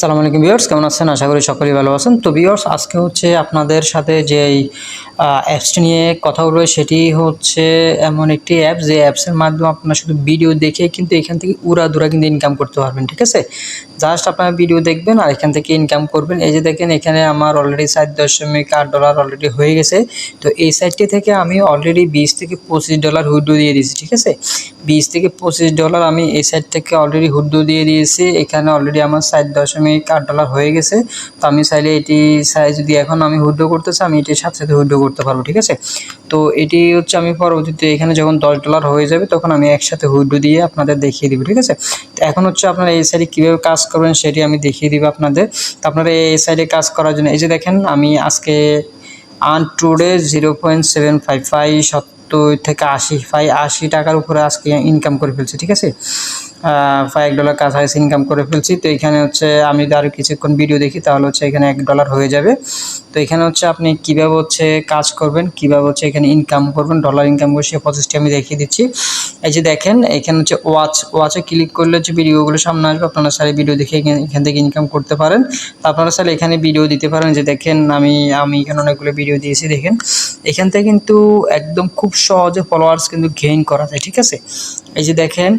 সালাম আলাইকুম কেমন আছেন? আশা করি সকলেই ভালো আছেন। তো ভিউয়ার্স, আজকে হচ্ছে আপনাদের সাথে যে অ্যাপসটি নিয়ে কথা বলব। সেটি হচ্ছে এমন একটি অ্যাপ যে অ্যাপসের মাধ্যমে আপনারা শুধু ভিডিও দেখে কিন্তু এখান থেকে উড়াদুরা কিন্তু ইনকাম করতে পারবেন, ঠিক আছে? জাস্ট আপনারা ভিডিও দেখবেন আর এখান থেকে ইনকাম করবেন। এই যে দেখেন, এখানে আমার অলরেডি সাত দশমিক আট ডলার অলরেডি হয়ে গেছে। তো এই সাইটটি থেকে আমি অলরেডি বিশ থেকে পঁচিশ ডলার হুডো দিয়ে দিয়েছি, ঠিক আছে? বিশ থেকে পঁচিশ ডলার আমি এই সাইট থেকে অলরেডি হুডো দিয়ে দিয়েছি। এখানে অলরেডি আমার সাত দশমিক আট ডলার হয়ে গেছে। তো আমি চাইলে এটি চাই যদি এখন আমি হুডো করতে চাই, আমি এটির সাথে সাথে হুড্ডো করতে পারব, ঠিক আছে? তো এটি হচ্ছে আমি পরবর্তীতে এখানে যখন দশ ডলার হয়ে যাবে, তখন আমি একসাথে হুড্ডো দিয়ে আপনাদের দেখিয়ে দিব, ঠিক আছে? তো এখন হচ্ছে আপনারা এই সাইডে কীভাবে কাজ করবেন সেটি আমি দেখিয়ে দিব আপনাদের। তো আপনারা এই সাইডে কাজ করার জন্য, এই যে দেখেন, আমি আজকে আন today zero point seven five five সত্তর থেকে আশি ফাইভ আশি টাকার উপরে আজকে ইনকাম করে ফেলছি, ঠিক আছে? ফাইভ ডলার কাছাকাছি ইনকাম করে ফেলছি। তো এখানে হচ্ছে আমি যদি আরও কিছুক্ষণ ভিডিও দেখি, তাহলে হচ্ছে এখানে এক ডলার হয়ে যাবে। তো এখানে হচ্ছে আপনি কীভাবে হচ্ছে কাজ করবেন, কীভাবে হচ্ছে এখানে ইনকাম করবেন ডলার ইনকাম করে সে প্রসেসটি আমি দেখিয়ে দিচ্ছি। এই যে দেখেন, এখানে হচ্ছে ওয়াচ ওয়াচে ক্লিক করলে হচ্ছে ভিডিওগুলো সামনে আসবে, আপনারা সারি ভিডিও দেখে এখানে, এখান থেকে ইনকাম করতে পারেন। তো আপনারা চাইলে এখানে ভিডিও দিতে পারেন, যে দেখেন আমি আমি এখানে অনেকগুলো ভিডিও দিয়েছি, দেখেন। এখান থেকে কিন্তু একদম খুব সহজে ফলোয়ার্স কিন্তু গেইন করা যায়, ঠিক আছে? এই যে দেখেন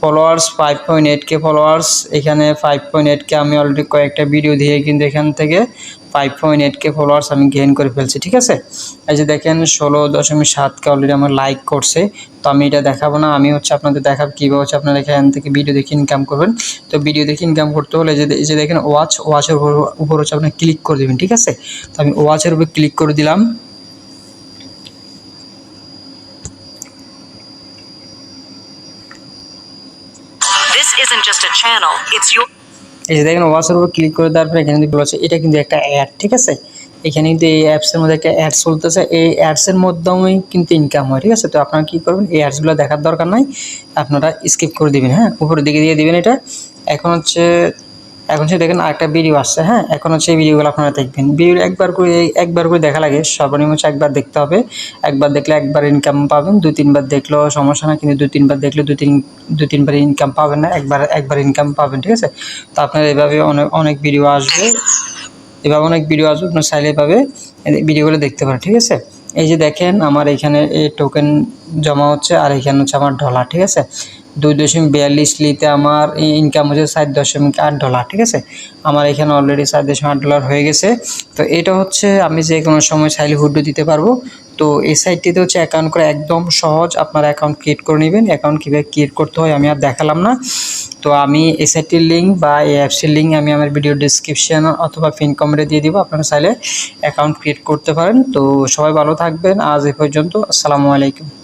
followers five point eight K followers এখানে ফাইভ পয়েন্ট এইট কে আমি অলরেডি কয়েকটা ভিডিও দিয়ে কিন্তু এখান থেকে five point eight K followers আমি গেইন করে ফেলছি, ঠিক আছে? এই যে দেখেন, ষোলো দশমিক সাতকে অলরেডি আমার লাইক করছে। তো আমি এটা দেখাবো না, আমি হচ্ছে আপনাদের দেখাবো কীভাবে হচ্ছে আপনারা এখান থেকে ভিডিও দেখে ইনকাম করবেন। তো ভিডিও দেখে ইনকাম করতে হলে যে যে দেখেন ওয়াচ ওয়াচের উপর উপর হচ্ছে আপনি ক্লিক করে দেবেন, ঠিক আছে? তো আমি ওয়াচের উপর ক্লিক করে দিলাম। Isn't just a channel, it's your এই যে দেখেন ওয়াচের উপর ক্লিক করে দেওয়ার পরে এখানে বলা আছে এটা কিন্তু একটা অ্যাড ঠিক আছে? এখানে কিন্তু এই অ্যাপসের মধ্যে একটা অ্যাড চলতেছে। এই অ্যাডসের মাধ্যমেই কিন্তু ইনকাম হয় ঠিক আছে? তো আপনারা কী করবেন? এই অ্যাডসগুলো দেখার দরকার নাই আপনারা স্কিপ করে দেবেন হ্যাঁ? উপরের দিকে দিয়ে দেবেন এটা। এখন হচ্ছে এখন সে দেখেন আরেকটা ভিডিও আসছে হ্যাঁ? এখন হচ্ছে এই ভিডিওগুলো আপনারা দেখবেন। ভিডিও একবার করে একবার করে দেখা লাগে, সর্বনিম্ন একবার দেখতে হবে। একবার দেখলে একবার ইনকাম পাবেন দু তিনবার দেখলেও সমস্যা না কিন্তু দু তিনবার দেখলে দু তিন দু তিনবার ইনকাম পাবেন না, একবার একবার ইনকাম পাবেন, ঠিক আছে? তো আপনার এভাবে অনেক অনেক ভিডিও আসবে। এভাবে অনেক ভিডিও আসবে, আপনার চাইলে এভাবে ভিডিওগুলো দেখতে পারেন, ঠিক আছে? এই যে দেখেন, আমার এখানে এই টোকেন জমা হচ্ছে আর এখানে হচ্ছে আমার ডলার ঠিক আছে? দুই দশমিক বিয়াল্লিশ লিতে আমার ইনকাম হচ্ছে সাত দশমিক আট ডলার ঠিক আছে? আমার এখানে অলরেডি সাত দশমিক আট ডলার হয়ে গেছে। তো এটা হচ্ছে আমি যে কোনো সময় চাইলে হুড্ডো দিতে পারব। তো এই সাইটটিতে হচ্ছে অ্যাকাউন্ট করে একদম সহজ। আপনার অ্যাকাউন্ট ক্রিয়েট করে নেবেন। অ্যাকাউন্ট কীভাবে ক্রিয়েট করতে হয় আমি আর দেখালাম না। তো আমি এই লিঙ্ক বা এই অ্যাপসটির লিঙ্ক আমি আমার ভিডিও ডিসক্রিপশান অথবা পিন কমেন্টে দিয়ে দিব। আপনারা চাইলে অ্যাকাউন্ট ক্রিয়েট করতে পারেন। তো সবাই ভালো থাকবেন। আজ এ পর্যন্ত। আসসালামু আলাইকুম।